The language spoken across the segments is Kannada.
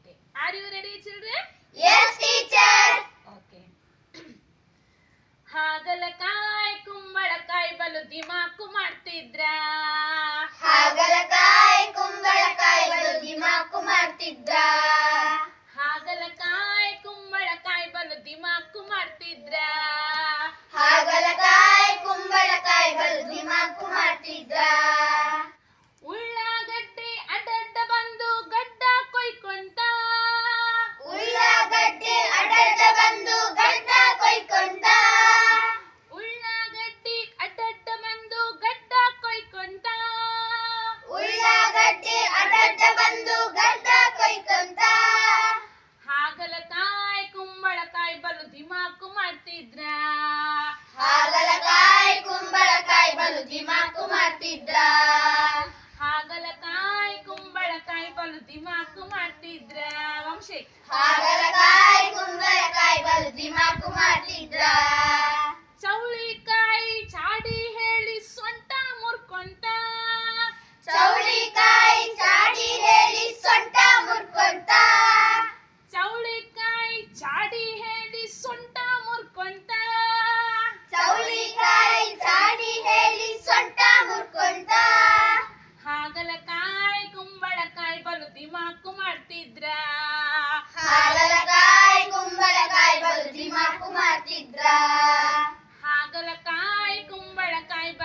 day. Are you ready, children? Yes, teacher. Okay. ಹಾಗಲಕಾಯಿ ಕುಂಬಳಕಾಯಿ ಬಲು ದಿಮಾಕು ಮಾಡ್ತಿದ್ರ ಹಾಗಲಕಾಯಿ ಕುಂಬಳಕಾಯಿ ಬಲು ದಿಮಾಕು ಮಾಡ್ತಿದ್ರಾ Jimat Kumar Pidra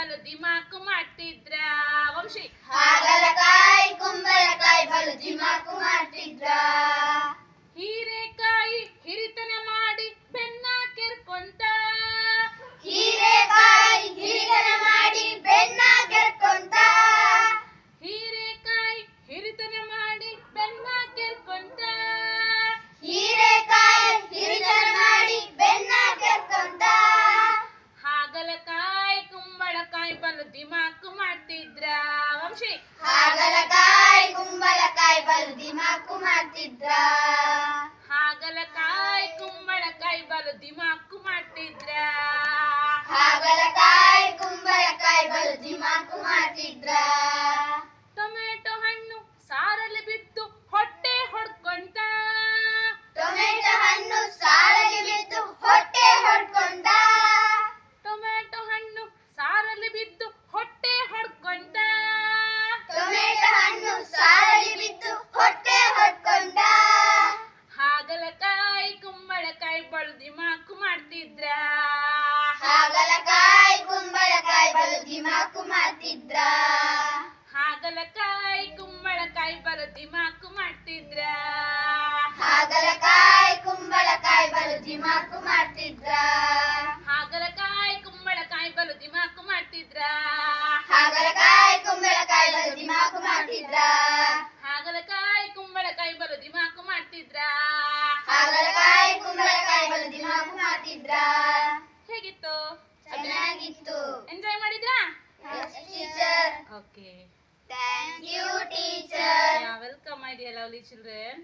ಬಲು ದಿಮಾಕು ಮಾಡ್ತಿದ್ರ? ವಂಶಿ. ಹಾಗಲಕಾಯಿ ಕುಂಬಳಕಾಯಿ ಬಲು ದಿಮಾಕು ಮಾಡ್ತಿದ್ರ? ವಂಶಿ ಹಾಗಲಕಾಯಿ ಕುಂಬಳಕಾಯಿ ಬಲು ದಿಮಾಕು ಮಾಡ್ತಿದ್ರ ಹಾಗಲಕಾಯಿ ಕುಂಬಳಕಾಯಿ ಬಲು ದಿಮಾಕು ಮಾಡ್ತಿದ್ರ ಹಾಗಲಕಾಯಿ ಕುಂಬಳಕಾಯಿ ಬಲು ದಿಮಾಕು ಮಾಡ್ತಿದ್ರ ಬಲು ದಿಮಾಕು ಮಾಡ್ತಿದ್ರ? ಹಾಗಲಕಾಯಿ ಕುಂಬಳಕಾಯಿ ಬಲು ದಿಮಾಕು ಮಾಡ್ತಿದ್ರ? ಹಾಗಲಕಾಯಿ ಕುಂಬಳಕಾಯಿ ಬಲು ದಿಮಾಕು ಮಾಡ್ತಿದ್ರ? ಹಾಗಲಕಾಯಿ ಕುಂಬಳಕಾಯಿ ಬಲು ದಿಮಾಕು ಮಾಡ್ತಿದ್ರ? ಹಾಗಲಕಾಯಿ ಕುಂಬಳಕಾಯಿ ಬಲು ದಿಮಾಕು ಮಾಡ್ತಿದ್ರ? ಹಾಗಲಕಾಯಿ ಕುಂಬಳಕಾಯಿ ಬಲು ದಿಮಾಕು ಮಾಡ್ತಿದ್ರ? ಹಾಗಲಕಾಯಿ ಕುಂಬಳಕಾಯಿ ಬಲು ದಿಮಾಕು ಮಾಡ್ತಿದ್ರ? ಹಾಗಲಕಾಯಿ ದಿಮಾಕು ಮಾಡ್ತಿದ್ರ ಹೇಗಿತ್ತು? ಚೆನ್ನಾಗಿತ್ತು. ಎಂಜಾಯ್ ಮಾಡಿದ್ರಾ? Teacher okay thank you teacher welcome my dear lovely children